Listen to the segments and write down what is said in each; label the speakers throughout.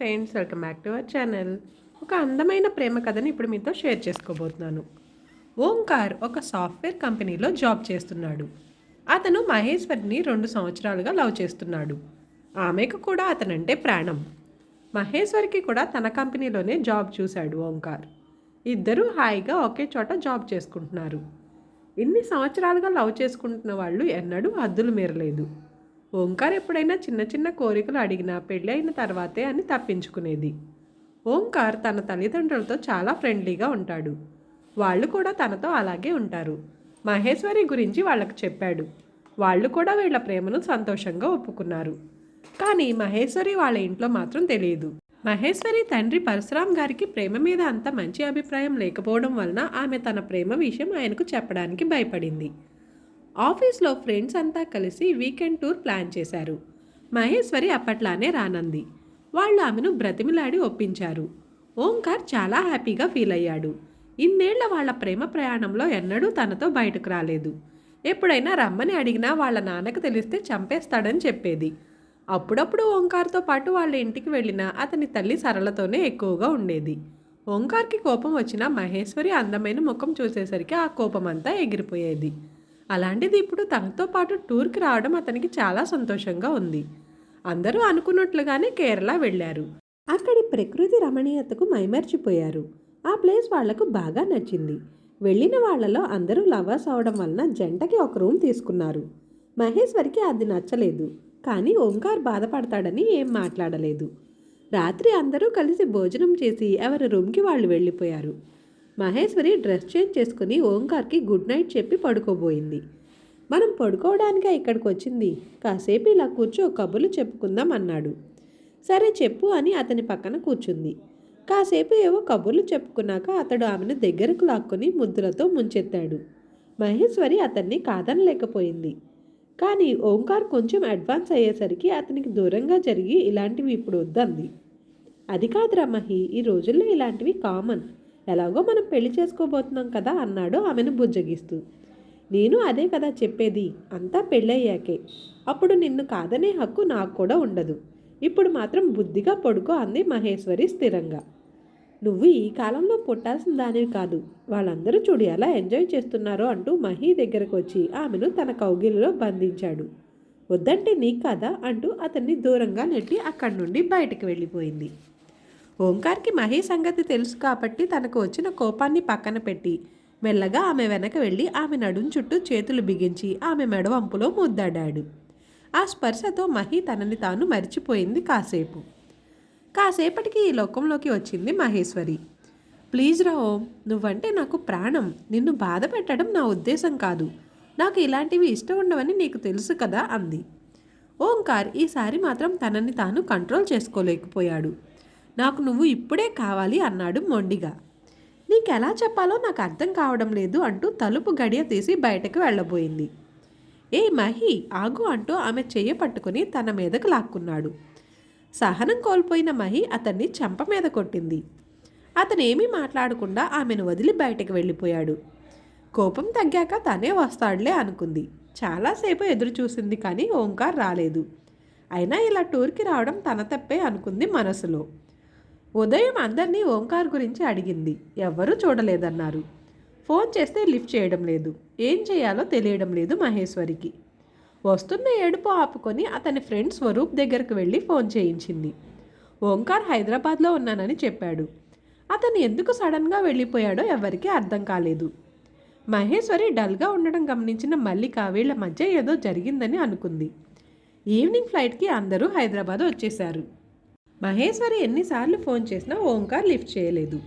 Speaker 1: Friends welcome back to our channel. ఒక అందమైన ప్రేమ కథని ఇప్పుడు మీతో షేర్ చేసుకోబోతున్నాను. ఓంకార్ ఒక సాఫ్ట్వేర్ కంపెనీలో జాబ్ చేస్తున్నాడు. అతను మహేశ్వరిని రెండు సంవత్సరాలుగా లవ్ చేస్తున్నాడు. ఆమెకు కూడా అతనంటే ప్రాణం. మహేశ్వరికి కూడా తన కంపెనీలోనే జాబ్ చూశాడు ఓంకార్. ఇద్దరూ హాయిగా ఒకే చోట జాబ్ చేసుకుంటున్నారు. ఇన్ని సంవత్సరాలుగా లవ్ చేసుకుంటున్న వాళ్ళు ఎన్నడూ హద్దులు మీరలేదు. ఓంకార్ ఎప్పుడైనా చిన్న చిన్న కోరికలు అడిగినా పెళ్ళి అయిన తర్వాతే అని తప్పించుకునేది. ఓంకార్ తన తల్లిదండ్రులతో చాలా ఫ్రెండ్లీగా ఉంటాడు. వాళ్ళు కూడా తనతో అలాగే ఉంటారు. మహేశ్వరి గురించి వాళ్ళకు చెప్పాడు. వాళ్ళు కూడా వీళ్ళ ప్రేమను సంతోషంగా ఒప్పుకున్నారు. కానీ మహేశ్వరి వాళ్ళ ఇంట్లో మాత్రం తెలియదు. మహేశ్వరి తండ్రి పరశురామ్ గారికి ప్రేమ మీద అంత మంచి అభిప్రాయం లేకపోవడం వలన ఆమె తన ప్రేమ విషయం ఆయనకు చెప్పడానికి భయపడింది. ఆఫీస్లో ఫ్రెండ్స్ అంతా కలిసి వీకెండ్ టూర్ ప్లాన్ చేశారు. మహేశ్వరి అప్పట్లానే రానంది. వాళ్ళు ఆమెను బ్రతిమిలాడి ఒప్పించారు. ఓంకార్ చాలా హ్యాపీగా ఫీల్ అయ్యాడు. ఇన్నేళ్ళ వాళ్ళ ప్రేమ ప్రయాణంలో ఎన్నడూ తనతో బయటకు రాలేదు. ఎప్పుడైనా రమ్మని అడిగినా వాళ్ళ నాన్నకు తెలిస్తే చంపేస్తాడని చెప్పేది. అప్పుడప్పుడు ఓంకార్తో పాటు వాళ్ళ ఇంటికి వెళ్ళినా అతని తల్లి సరళతోనే ఎక్కువగా ఉండేది. ఓంకార్కి కోపం వచ్చినా మహేశ్వరి అందమైన ముఖం చూసేసరికి ఆ కోపమంతా ఎగిరిపోయేది. అలాంటిది ఇప్పుడు తనతో పాటు టూర్కి రావడం అతనికి చాలా సంతోషంగా ఉంది. అందరూ అనుకున్నట్లుగానే కేరళ వెళ్ళారు. అక్కడి ప్రకృతి రమణీయతకు మైమర్చిపోయారు. ఆ ప్లేస్ వాళ్ళకు బాగా నచ్చింది. వెళ్ళిన వాళ్ళలో అందరూ లవర్స్ అవడం వలన జంటకి ఒక రూమ్ తీసుకున్నారు. మహేశ్వరికి అది నచ్చలేదు. కానీ ఓంకార్ బాధపడతాడని ఏం మాట్లాడలేదు. రాత్రి అందరూ కలిసి భోజనం చేసి ఎవరి రూమ్కి వాళ్ళు వెళ్ళిపోయారు. మహేశ్వరి డ్రెస్ చేంజ్ చేసుకుని ఓంకార్కి గుడ్ నైట్ చెప్పి పడుకోబోయింది. మనం పడుకోవడానికే ఇక్కడికి వచ్చింది కాసేపు ఇలా కూర్చో కబుర్లు చెప్పుకుందాం అన్నాడు. సరే చెప్పు అని అతని పక్కన కూర్చుంది. కాసేపు ఏవో కబుర్లు చెప్పుకున్నాక అతడు ఆమెను దగ్గరకు లాక్కొని ముద్దులతో ముంచెత్తాడు. మహేశ్వరి అతన్ని కాదనలేకపోయింది. కానీ ఓంకార్ కొంచెం అడ్వాన్స్ అయ్యేసరికి అతనికి దూరంగా జరిగి ఇలాంటివి ఇప్పుడు వద్దంది. అది కాదురా మహి ఈ రోజుల్లో ఇలాంటివి కామన్. ఎలాగో మనం పెళ్ళి చేసుకోబోతున్నాం కదా అన్నాడు ఆమెను బుజ్జగిస్తూ. నేను అదే కదా చెప్పేది అంతా పెళ్ళయ్యాకే. అప్పుడు నిన్ను కాదనే హక్కు నాకు కూడా ఉండదు. ఇప్పుడు మాత్రం బుద్ధిగా పడుకో అంది మహేశ్వరి స్థిరంగా. నువ్వు ఈ కాలంలో పుట్టాల్సిన దానివి కాదు వాళ్ళందరూ చూడు ఎలా ఎంజాయ్ చేస్తున్నారో అంటూ మహి దగ్గరకు వచ్చి ఆమెను తన కౌగిలిలో బంధించాడు. వద్దంటే నీకు కదా అంటూ అతన్ని దూరంగా నెట్టి అక్కడి నుండి బయటకు వెళ్ళిపోయింది. ఓంకార్కి మహి సంగతి తెలుసు కాబట్టి తనకు వచ్చిన కోపాన్ని పక్కన పెట్టి మెల్లగా ఆమె వెనక వెళ్ళి ఆమె నడుం చుట్టూ చేతులు బిగించి ఆమె మెడవంపులో ముద్దాడాడు. ఆ స్పర్శతో మహి తనని తాను మరిచిపోయింది కాసేపు. కాసేపటికి ఈ లోకంలోకి వచ్చింది మహేశ్వరి. ప్లీజ్ రా ఓం నువ్వంటే నాకు ప్రాణం. నిన్ను బాధ పెట్టడం నా ఉద్దేశం కాదు. నాకు ఇలాంటివి ఇష్టం ఉండవని నీకు తెలుసు కదా అంది. ఓంకార్ ఈసారి మాత్రం తనని తాను కంట్రోల్ చేసుకోలేకపోయాడు. నాకు నువ్వు ఇప్పుడే కావాలి అన్నాడు మొండిగా. నీకెలా చెప్పాలో నాకు అర్థం కావడం లేదు అంటూ తలుపు గడియ తీసి బయటకు వెళ్ళబోయింది. ఏ మహి ఆగు అంటూ ఆమె చెయ్యి పట్టుకుని తన మీదకు లాక్కున్నాడు. సహనం కోల్పోయిన మహి అతన్ని చెంప మీద కొట్టింది. అతనేమీ మాట్లాడకుండా ఆమెను వదిలి బయటకు వెళ్ళిపోయాడు. కోపం తగ్గాక తనే వస్తాడులే అనుకుంది. చాలాసేపు ఎదురు చూసింది కానీ ఓంకార్ రాలేదు. అయినా ఇలా టూర్కి రావడం తన తప్పే అనుకుంది మనసులో. ఉదయం అందరినీ ఓంకార్ గురించి అడిగింది. ఎవ్వరూ చూడలేదన్నారు. ఫోన్ చేస్తే లిఫ్ట్ చేయడం లేదు. ఏం చేయాలో తెలియడం లేదు మహేశ్వరికి. వస్తున్న ఏడుపు ఆపుకొని అతని ఫ్రెండ్ స్వరూప్ దగ్గరకు వెళ్ళి ఫోన్ చేయించింది. ఓంకార్ హైదరాబాద్లో ఉన్నానని చెప్పాడు. అతను ఎందుకు సడన్గా వెళ్ళిపోయాడో ఎవరికీ అర్థం కాలేదు. మహేశ్వరి డల్గా ఉండడం గమనించిన మల్లిక వీళ్ళ మధ్య ఏదో జరిగిందని అనుకుంది. ఈవినింగ్ ఫ్లైట్కి అందరూ హైదరాబాద్ వచ్చేశారు. మహేశ్వరి ఎన్నిసార్లు ఫోన్ చేసినా ఓంకార్ లిఫ్ట్ చేయలేదు.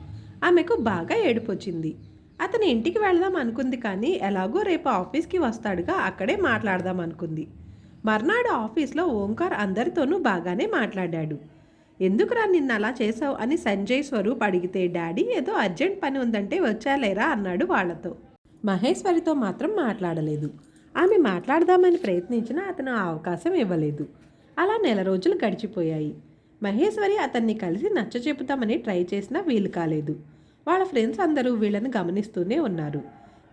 Speaker 1: ఆమెకు బాగా ఏడుపొచ్చింది. అతని ఇంటికి వెళదాం అనుకుంది కానీ ఎలాగో రేపు ఆఫీస్కి వస్తాడుగా అక్కడే మాట్లాడదాం అనుకుంది. మర్నాడు ఆఫీస్లో ఓంకార్ అందరితోనూ బాగానే మాట్లాడాడు. ఎందుకురా నిన్న అలా చేసావు అని సంజయ్ స్వరూప్ అడిగితే డాడీ ఏదో అర్జెంట్ పని ఉందంటే వచ్చాలేరా? అన్నాడు వాళ్ళతో మహేశ్వరితో మాత్రం మాట్లాడలేదు. ఆమె మాట్లాడదామని ప్రయత్నించినా అతను ఆ అవకాశం ఇవ్వలేదు. అలా నెల రోజులు గడిచిపోయాయి. మహేశ్వరి అతన్ని కలిసి నచ్చ చెబుతామని ట్రై చేసినా వీలు కాలేదు. వాళ్ళ ఫ్రెండ్స్ అందరూ వీళ్ళని గమనిస్తూనే ఉన్నారు.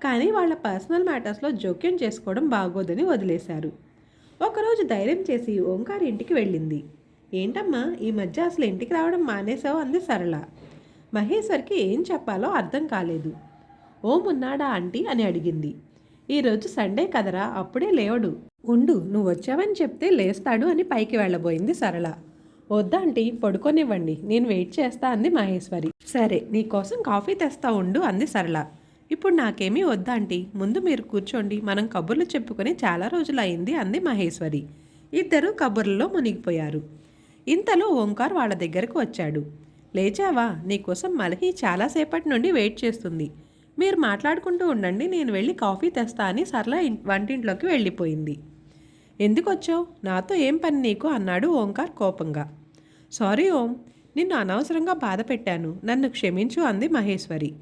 Speaker 1: కానీ వాళ్ళ పర్సనల్ మ్యాటర్స్లో జోక్యం చేసుకోవడం బాగోదని వదిలేశారు. ఒకరోజు ధైర్యం చేసి ఓంకార్ ఇంటికి వెళ్ళింది. ఏంటమ్మా ఈ మధ్య అసలు ఇంటికి రావడం మానేసావు అంది సరళ. మహేశ్వర్కి ఏం చెప్పాలో అర్థం కాలేదు. ఓం ఉన్నాడా ఆంటీ అని అడిగింది. ఈరోజు సండే కదరా అప్పుడే లేవడు. ఉండు నువ్వు వచ్చావని చెప్తే లేస్తాడు అని పైకి వెళ్ళబోయింది సరళ. వద్దా ఆంటీ పడుకోనివ్వండి. నేను వెయిట్ చేస్తా అంది మహేశ్వరి. సరే నీకోసం కాఫీ తెస్తా ఉండు అంది సరళ. ఇప్పుడు నాకేమీ వద్దా ముందు మీరు కూర్చోండి. మనం కబుర్లు చెప్పుకొని చాలా రోజులు అయింది అంది మహేశ్వరి. ఇద్దరు కబుర్లలో మునిగిపోయారు. ఇంతలో ఓంకార్ వాళ్ళ దగ్గరకు వచ్చాడు. లేచావా? నీకోసం మలహి చాలాసేపటి నుండి వెయిట్ చేస్తుంది. మీరు మాట్లాడుకుంటూ ఉండండి నేను వెళ్ళి కాఫీ తెస్తా అని సరళ వంటింట్లోకి వెళ్ళిపోయింది. ఎందుకొచ్చావు? నాతో ఏం పని నీకు? అన్నాడు ఓంకార్ కోపంగా. సారీ ఓం నిన్ను అనవసరంగా బాధ పెట్టాను నన్ను క్షమించు అంది మహేశ్వరి.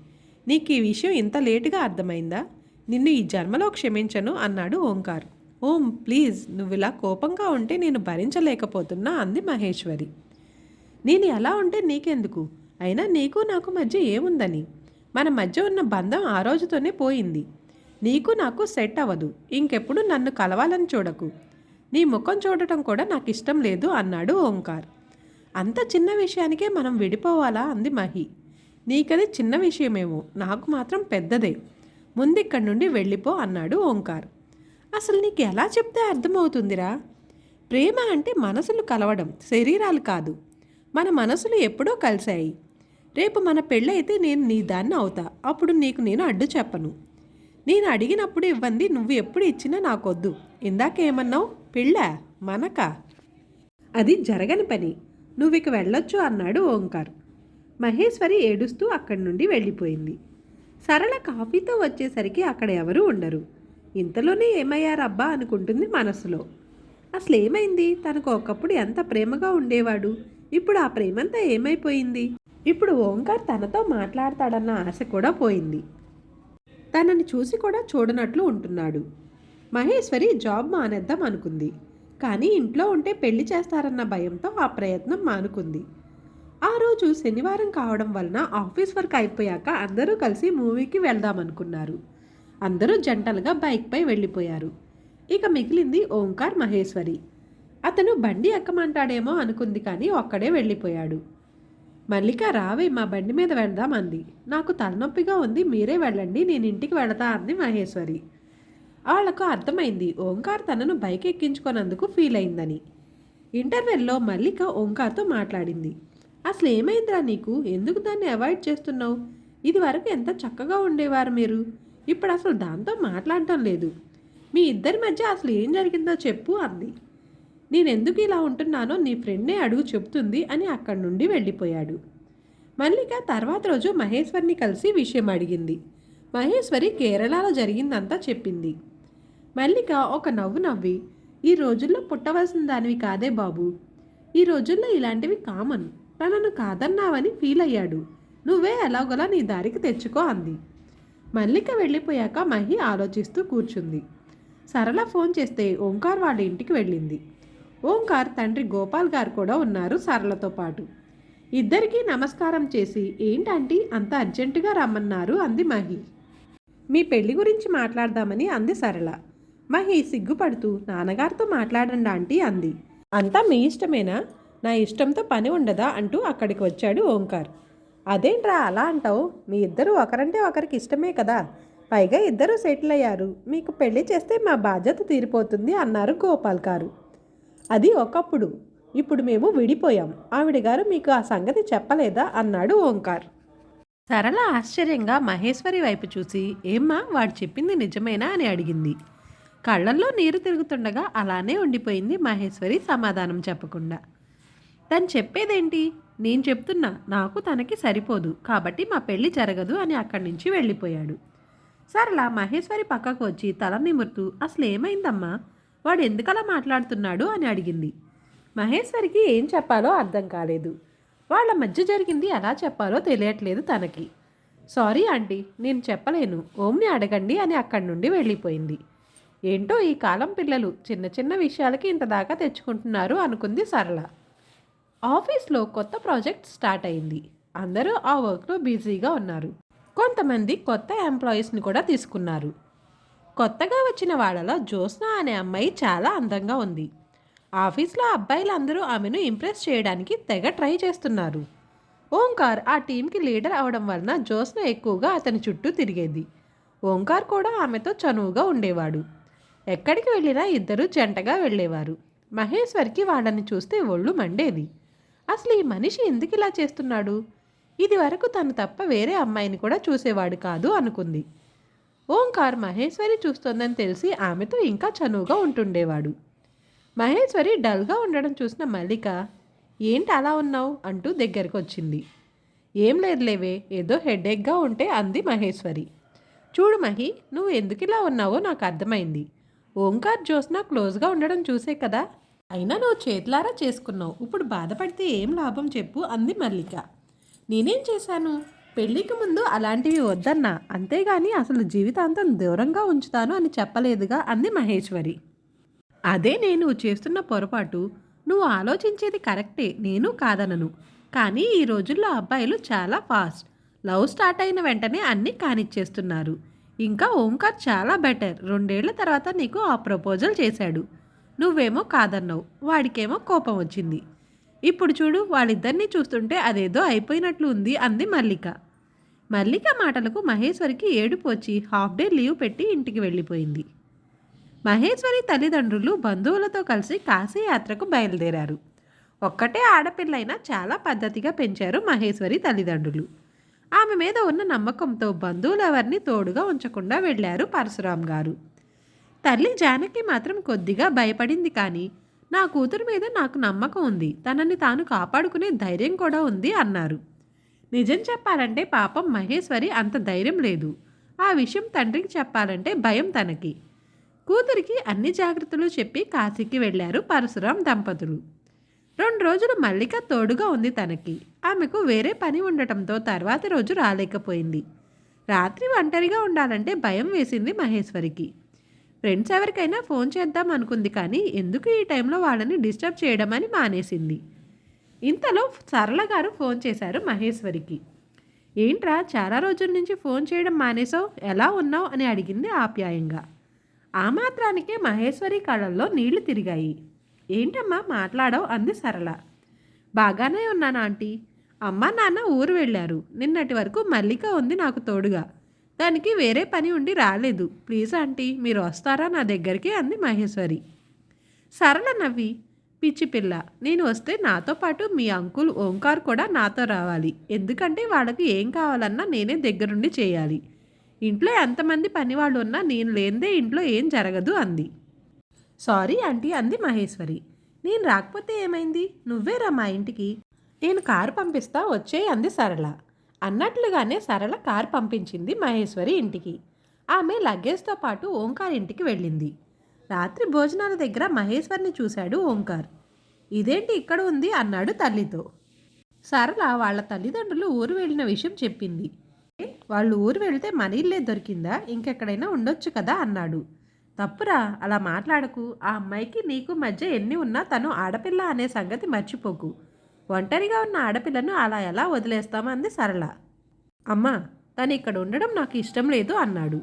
Speaker 1: నీకు ఈ విషయం ఇంత లేటుగా అర్థమైందా? నిన్ను ఈ జన్మలో క్షమించను అన్నాడు ఓంకార్. ఓం ప్లీజ్ నువ్వు ఇలా కోపంగా ఉంటే నేను భరించలేకపోతున్నా అంది మహేశ్వరి. నేను ఎలా ఉంటే నీకెందుకు? అయినా నీకు నాకు మధ్య ఏముందని? మన మధ్య ఉన్న బంధం ఆ రోజుతోనే పోయింది. నీకు నాకు సెట్ అవ్వదు. ఇంకెప్పుడు నన్ను కలవాలని చూడకు. నీ ముఖం చూడటం కూడా నాకు ఇష్టం లేదు అన్నాడు ఓంకార్. అంత చిన్న విషయానికే మనం విడిపోవాలా? అంది మహి. నీకది చిన్న విషయమేమో నాకు మాత్రం పెద్దదే. ముందిక్కడి నుండి వెళ్ళిపో అన్నాడు ఓంకార్. అసలు నీకు ఎలా చెప్తే అర్థమవుతుందిరా? ప్రేమ అంటే మనసులు కలవడం శరీరాలు కాదు. మన మనసులు ఎప్పుడో కలిశాయి. రేపు మన పెళ్ళైతే నేను నీ దాన్ని అవుతా. అప్పుడు నీకు నేను అడ్డు చెప్పను. నేను అడిగినప్పుడు ఇవ్వండి నువ్వు ఎప్పుడు ఇచ్చినా నాకొద్దు. ఇందాకేమన్నావు పెళ్ళా? మనకా? అది జరగని పని. నువ్వు ఇక వెళ్ళొచ్చు అన్నాడు ఓంకార్. మహేశ్వరి ఏడుస్తూ అక్కడి నుండి వెళ్ళిపోయింది. సరళ కాఫీతో వచ్చేసరికి అక్కడ ఎవరూ ఉండరు. ఇంతలోనే ఏమయ్యారబ్బా అనుకుంటుంది మనసులో. అసలు ఏమైంది తనకు ఒకప్పుడు ఎంత ప్రేమగా ఉండేవాడు? ఇప్పుడు ఆ ప్రేమంతా ఏమైపోయింది? ఇప్పుడు ఓంకార్ తనతో మాట్లాడతాడన్న ఆశ కూడా పోయింది. తనని చూసి కూడా చూడనట్లు ఉంటున్నాడు. మహేశ్వరి జాబ్ మానేద్దాం అనుకుంది. కానీ ఇంట్లో ఉంటే పెళ్ళి చేస్తారన్న భయంతో ఆ ప్రయత్నం మానుకుంది. ఆ రోజు శనివారం కావడం వలన ఆఫీస్ వర్క్ అయిపోయాక అందరూ కలిసి మూవీకి వెళ్దామనుకున్నారు. అందరూ జంటలుగా బైక్పై వెళ్ళిపోయారు. ఇక మిగిలింది ఓంకార్ మహేశ్వరి. అతను బండి ఎక్కమంటాడేమో అనుకుంది కానీ ఒక్కడే వెళ్ళిపోయాడు. మల్లిక రావే మా బండి మీద వెళ్దాం అంది. నాకు తలనొప్పిగా ఉంది మీరే వెళ్ళండి నేను ఇంటికి వెళతా అంది మహేశ్వరి. వాళ్ళకు అర్థమైంది. ఓంకార్ తనను బైక్ ఫీల్ అయిందని. ఇంటర్వెల్లో మల్లిక ఓంకార్తో మాట్లాడింది. అసలు ఏమైందిరా నీకు? ఎందుకు దాన్ని అవాయిడ్ చేస్తున్నావు? ఇది వరకు ఎంత చక్కగా ఉండేవారు మీరు? ఇప్పుడు అసలు దాంతో మాట్లాడటం లేదు. మీ ఇద్దరి మధ్య అసలు ఏం జరిగిందో చెప్పు అంది. నేను ఎందుకు ఇలా ఉంటున్నానో నీ ఫ్రెండ్నే అడుగు చెప్తుంది అని అక్కడి నుండి వెళ్ళిపోయాడు. మల్లిక తర్వాత రోజు మహేశ్వరిని కలిసి విషయం అడిగింది. మహేశ్వరి కేరళలో జరిగిందంతా చెప్పింది. మల్లిక ఒక నవ్వు నవ్వి ఈ రోజుల్లో పుట్టవలసిన దానివి కాదే బాబు. ఈ రోజుల్లో ఇలాంటివి కామన్. తనను కాదన్నావని ఫీల్ అయ్యాడు. నువ్వే ఎలాగోలా నీ దారికి తెచ్చుకో అంది. మల్లిక వెళ్ళిపోయాక మహి ఆలోచిస్తూ కూర్చుంది. సరళ ఫోన్ చేస్తే ఓంకార్ వాళ్ళ ఇంటికి వెళ్ళింది. ఓంకార్ తండ్రి గోపాల్ గారు కూడా ఉన్నారు సరళతో పాటు. ఇద్దరికీ నమస్కారం చేసి ఏంటంటే అంత అర్జెంటుగా రమ్మన్నారు అంది మహి. మీ పెళ్ళి గురించి మాట్లాడదామని అంది సరళ. మహి సిగ్గుపడుతూ నాన్నగారితో మాట్లాడండి ఆంటీ? అంది. అంతా మీ ఇష్టమేనా? నా ఇష్టంతో పని ఉండదా? అంటూ అక్కడికి వచ్చాడు ఓంకార్. అదేంట్రా అలా అంటావు? మీ ఇద్దరు ఒకరంటే ఒకరికి ఇష్టమే కదా. పైగా ఇద్దరు సెటిల్ అయ్యారు. మీకు పెళ్ళి చేస్తే మా బాధ్యత తీరిపోతుంది అన్నారు గోపాల్ గారు. అది ఒకప్పుడు. ఇప్పుడు మేము విడిపోయాం. ఆవిడ గారు మీకు ఆ సంగతి చెప్పలేదా? అన్నాడు ఓంకార్. సరళ ఆశ్చర్యంగా మహేశ్వరి వైపు చూసి ఏమ్మా వాడు చెప్పింది నిజమేనా? అని అడిగింది. కళ్ళల్లో నీరు తిరుగుతుండగా అలానే ఉండిపోయింది మహేశ్వరి సమాధానం చెప్పకుండా. తను చెప్పేదేంటి? నేను చెప్తున్నా నాకు తనకి సరిపోదు కాబట్టి మా పెళ్ళి జరగదు అని అక్కడి నుంచి వెళ్ళిపోయాడు. సరళ మహేశ్వరి పక్కకు వచ్చి తల నిమురుతూ అసలు ఏమైందమ్మా? వాడు ఎందుకలా మాట్లాడుతున్నాడు? అని అడిగింది. మహేశ్వరికి ఏం చెప్పాలో అర్థం కాలేదు. వాళ్ళ మధ్య జరిగింది ఎలా చెప్పాలో తెలియట్లేదు తనకి. సారీ ఆంటీ నేను చెప్పలేను. ఓమ్ని అడగండి అని అక్కడి నుండి వెళ్ళిపోయింది. ఏంటో ఈ కాలం పిల్లలు చిన్న చిన్న విషయాలకి ఇంత దాకా తెచ్చుకుంటున్నారు అనుకుంది సరళ. ఆఫీస్లో కొత్త ప్రాజెక్ట్ స్టార్ట్ అయింది. అందరూ ఆ వర్క్లో బిజీగా ఉన్నారు. కొంతమంది కొత్త ఎంప్లాయీస్ని కూడా తీసుకున్నారు. కొత్తగా వచ్చిన వాళ్ళలో జ్యోత్స్న అనే అమ్మాయి చాలా అందంగా ఉంది. ఆఫీస్లో అబ్బాయిలందరూ ఆమెను ఇంప్రెస్ చేయడానికి తెగ ట్రై చేస్తున్నారు. ఓంకార్ ఆ టీంకి లీడర్ అవడం వలన జ్యోత్స్న ఎక్కువగా అతని చుట్టూ తిరిగేది. ఓంకార్ కూడా ఆమెతో చనువుగా ఉండేవాడు. ఎక్కడికి వెళ్ళినా ఇద్దరు జంటగా వెళ్ళేవారు. మహేశ్వర్కి వాళ్ళని చూస్తే ఒళ్ళు మండేది. అసలు ఈ మనిషి ఎందుకు ఇలా చేస్తున్నాడు? ఇది వరకు తను తప్ప వేరే అమ్మాయిని కూడా చూసేవాడు కాదు అనుకుంది. ఓంకార్ మహేశ్వరి చూస్తోందని తెలిసి ఆమెతో ఇంకా చనువుగా ఉంటుండేవాడు. మహేశ్వరి డల్గా ఉండడం చూసిన మల్లిక ఏంటి అలా ఉన్నావు? అంటూ దగ్గరకు వచ్చింది ఏం లేదులేవే ఏదో హెడేక్గా ఉంటే అంది మహేశ్వరి. చూడు మహి నువ్వు ఎందుకు ఇలా ఉన్నావో నాకు అర్థమైంది. ఓంకార్ జ్యోత్స్న క్లోజ్గా ఉండడం చూసే కదా? అయినా నువ్వు చేతులారా చేసుకున్నావు. ఇప్పుడు బాధపడితే ఏం లాభం చెప్పు అంది మల్లిక. నేనేం చేశాను? పెళ్ళికి ముందు అలాంటివి వద్దన్నా. అంతేగాని అసలు జీవితాంతం దూరంగా ఉంచుతాను అని చెప్పలేదుగా అంది మహేశ్వరి. అదే నేను చేస్తున్న పొరపాటు. నువ్వు ఆలోచించేది కరెక్టే. నేను కాదనను. కానీ ఈ రోజుల్లో అబ్బాయిలు చాలా ఫాస్ట్. లవ్ స్టార్ట్ అయిన వెంటనే అన్నీ కానిచ్చేస్తున్నారు. ఇంకా ఓంకార్ చాలా బెటర్ రెండేళ్ళ తర్వాత నీకు ఆ ప్రపోజల్ చేశాడు. నువ్వేమో కాదన్నావు. వాడికేమో కోపం వచ్చింది. ఇప్పుడు చూడు వాళ్ళిద్దరినీ చూస్తుంటే అదేదో అయిపోయినట్లు ఉంది అంది మల్లిక. మల్లిక మాటలకు మహేశ్వరికి ఏడుపు వచ్చి హాఫ్ డే లీవ్ పెట్టి ఇంటికి వెళ్ళిపోయింది. మహేశ్వరి తల్లిదండ్రులు బంధువులతో కలిసి కాశీ యాత్రకు బయలుదేరారు. ఒక్కటే ఆడపిల్లైనా చాలా పద్ధతిగా పెంచారు మహేశ్వరి తల్లిదండ్రులు. ఆమె మీద ఉన్న నమ్మకంతో బంధువులు ఎవరిని తోడుగా ఉంచకుండా వెళ్ళారు పరశురాం గారు. తల్లి జానకి మాత్రం కొద్దిగా భయపడింది కానీ నా కూతురు మీద నాకు నమ్మకం ఉంది తనని తాను కాపాడుకునే ధైర్యం కూడా ఉంది అన్నారు. నిజం చెప్పాలంటే పాపం మహేశ్వరి అంత ధైర్యం లేదు. ఆ విషయం తండ్రికి చెప్పాలంటే భయం తనకి. కూతురికి అన్ని జాగ్రత్తలు చెప్పి కాశీకి వెళ్ళారు పరశురాం దంపతులు. రెండు రోజులు మల్లిక తోడుగా ఉంది తనకి. ఆమెకు వేరే పని ఉండటంతో తర్వాతి రోజు రాలేకపోయింది. రాత్రి ఒంటరిగా ఉండాలంటే భయం వేసింది మహేశ్వరికి. ఫ్రెండ్స్ ఎవరికైనా ఫోన్ చేద్దాం అనుకుంది కానీ ఎందుకు ఈ టైంలో వాళ్ళని డిస్టర్బ్ చేయడం అని మానేసింది. ఇంతలో సరళ గారు ఫోన్ చేశారు మహేశ్వరికి. ఏంట్రా చాలా రోజుల నుంచి ఫోన్ చేయడం మానేసావు ఎలా ఉన్నావు? అని అడిగింది ఆప్యాయంగా. ఆ మాత్రానికే మహేశ్వరి కళ్ళల్లో నీళ్ళు తిరిగాయి. ఏంటమ్మా మాట్లాడవు అంది సరళ. బాగానే ఉన్నాను ఆంటీ. అమ్మ నాన్న ఊరు వెళ్ళారు. నిన్నటి వరకు మల్లిక ఉంది నాకు తోడుగా. దానికి వేరే పని ఉండి రాలేదు. ప్లీజ్ ఆంటీ మీరు వస్తారా నా దగ్గరికి? అంది మహేశ్వరి. సరళ నవ్వి పిచ్చి పిల్ల నేను వస్తే నాతో పాటు మీ అంకుల్ ఓంకార్ కూడా నాతో రావాలి. ఎందుకంటే వాళ్ళకి ఏం కావాలన్నా నేనే దగ్గరుండి చేయాలి. ఇంట్లో ఎంతమంది పనివాళ్ళు ఉన్నా నేను లేనిదే ఇంట్లో ఏం జరగదు అంది. సారీ ఆంటీ అంది మహేశ్వరి. నేను రాకపోతే ఏమైంది? నువ్వేరా మా ఇంటికి? నేను కారు పంపిస్తా వచ్చే అంది సరళ. అన్నట్లుగానే సరళ కారు పంపించింది మహేశ్వరి ఇంటికి. ఆమె లగేజ్తో పాటు ఓంకార్ ఇంటికి వెళ్ళింది. రాత్రి భోజనాల దగ్గర మహేశ్వర్ని చూశాడు ఓంకార్. ఇదేంటి ఇక్కడ ఉంది? అన్నాడు తల్లితో. సరళ వాళ్ళ తల్లిదండ్రులు ఊరు వెళ్ళిన విషయం చెప్పింది. వాళ్ళు ఊరు వెళ్తే మన ఇల్లే దొరికిందా? ఇంకెక్కడైనా ఉండొచ్చు కదా? అన్నాడు. తప్పురా అలా మాట్లాడకు. ఆ అమ్మాయికి నీకు మధ్య ఎన్ని ఉన్నా తను ఆడపిల్ల అనే సంగతి మర్చిపోకు. ఒంటరిగా ఉన్న ఆడపిల్లను అలా ఎలా వదిలేస్తామంది సరళ. అమ్మా తను ఇక్కడ ఉండడం నాకు ఇష్టం లేదు అన్నాడు.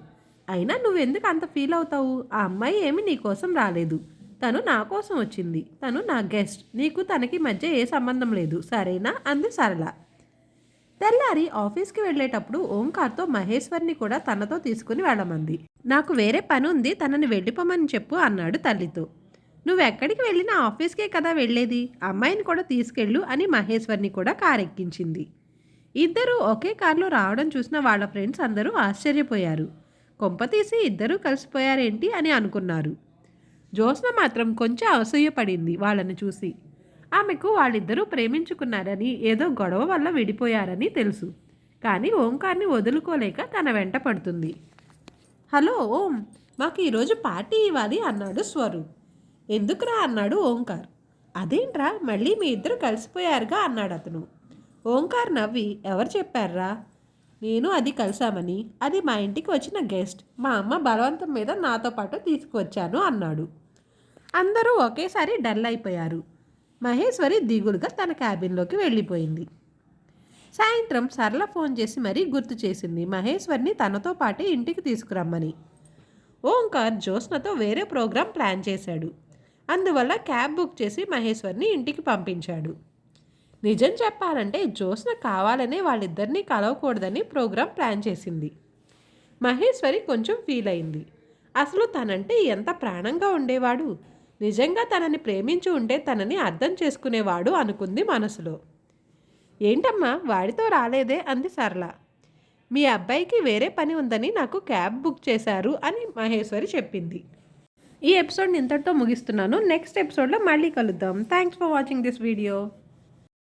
Speaker 1: అయినా నువ్వెందుకు అంత ఫీల్ అవుతావు? ఆ అమ్మాయి ఏమి నీకోసం రాలేదు. తను నా కోసం వచ్చింది. తను నా గెస్ట్. నీకు తనకి మధ్య ఏ సంబంధం లేదు. సరేనా? అంది సరళ. తెల్లారి ఆఫీస్కి వెళ్ళేటప్పుడు ఓంకార్తో మహేశ్వర్ని కూడా తనతో తీసుకుని వెళ్ళమంది. నాకు వేరే పని ఉంది తనని వెళ్ళిపోమని చెప్పు అన్నాడు తల్లితో. నువ్వు ఎక్కడికి వెళ్ళినా ఆఫీస్కే కదా వెళ్ళేది. అమ్మాయిని కూడా తీసుకెళ్ళు అని మహేశ్వర్ని కూడా కారెక్కించింది. ఇద్దరూ ఒకే కారులో రావడం చూసిన వాళ్ళ ఫ్రెండ్స్ అందరూ ఆశ్చర్యపోయారు. కొంపతీసి ఇద్దరూ కలిసిపోయారేంటి అని అనుకున్నారు. జ్యోత్స్న మాత్రం కొంచెం అసూయపడింది వాళ్ళని చూసి. ఆమెకు వాళ్ళిద్దరూ ప్రేమించుకున్నారని ఏదో గొడవ వల్ల విడిపోయారని తెలుసు. కానీ ఓంకార్ని వదులుకోలేక తన వెంట పడుతుంది. హలో ఓం మాకు ఈరోజు పార్టీ ఇవ్వాలి అన్నాడు స్వరూప్. ఎందుకురా అన్నాడు ఓంకార్. అదేంట్రా మళ్ళీ మీ ఇద్దరు కలిసిపోయారుగా అన్నాడు అతను. ఓంకార్ నవ్వి ఎవరు చెప్పారా నేను అది కలిసామని. అది మా ఇంటికి వచ్చిన గెస్ట్. మా అమ్మ బలవంతం మీద నాతో పాటు తీసుకువచ్చాను అన్నాడు. అందరూ ఒకేసారి డల్ అయిపోయారు. మహేశ్వరి దిగులుగా తన క్యాబిన్లోకి వెళ్ళిపోయింది. సాయంత్రం సరళ ఫోన్ చేసి మరీ గుర్తు చేసింది మహేశ్వరిని తనతో పాటే ఇంటికి తీసుకురమ్మని. ఓంకార్ జ్యోత్స్నతో వేరే ప్రోగ్రాం ప్లాన్ చేశాడు. అందువల్ల క్యాబ్ బుక్ చేసి మహేశ్వర్ని ఇంటికి పంపించాడు. నిజం చెప్పాలంటే జ్యోత్స్న కావాలనే వాళ్ళిద్దరినీ కలవకూడదని ప్రోగ్రాం ప్లాన్ చేసింది. మహేశ్వరి కొంచెం ఫీల్ అయింది. అసలు తనంటే ఎంత ప్రాణంగా ఉండేవాడు? నిజంగా తనని ప్రేమించి ఉంటే తనని అర్థం చేసుకునేవాడు అనుకుంది మనసులో. ఏంటమ్మా వాడితో రాలేదే? అంది సరళ. మీ అబ్బాయికి వేరే పని ఉందని నాకు క్యాబ్ బుక్ చేశారు అని మహేశ్వరి చెప్పింది. ఈ ఎపిసోడ్ ఇంతటితో ముగిస్తున్నాను. నెక్స్ట్ ఎపిసోడ్లో మళ్ళీ కలుద్దాం. Thanks for watching this video